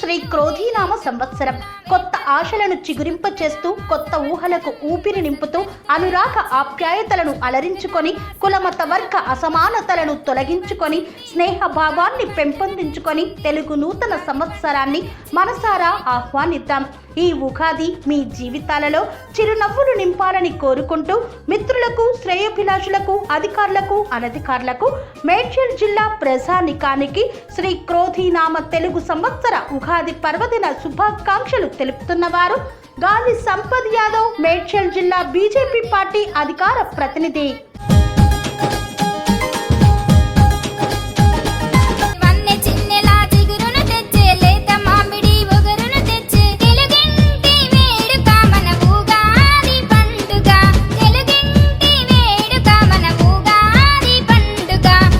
శ్రీ క్రోధీనామ సంవత్సరం. కొత్త ఆశలను చిగురింప చేస్తూ కొత్త ఊహలకు ఊపిరి నింపుతూ అనురాగ ఆప్యాయతలను అలరించుకొని కులమత వర్గ అసమానతలను తొలగించుకొని స్నేహ భావాన్ని పెంపొందించుకొని తెలుగు నూతన సంవత్సరాన్ని మనసారా ఆహ్వానిద్దాం. ఈ ఉగాది మీ జీవితాలలో చిరునవ్వులు నింపాలని కోరుకుంటూ మిత్రులకు శ్రేయోభిలాషులకు అధికారులకు అనధికారులకు మేడ్చల్ జిల్లా ప్రజానికానికి శ్రీ క్రోధీనామ తెలుగు సంవత్సర ఉగాది పర్వదిన శుభాకాంక్షలు తెలుపుతున్నవారు గాలి సంపద్ యాదవ్ మేడ్చల్ జిల్లా బీజేపీ పార్టీ అధికార ప్రతినిధి.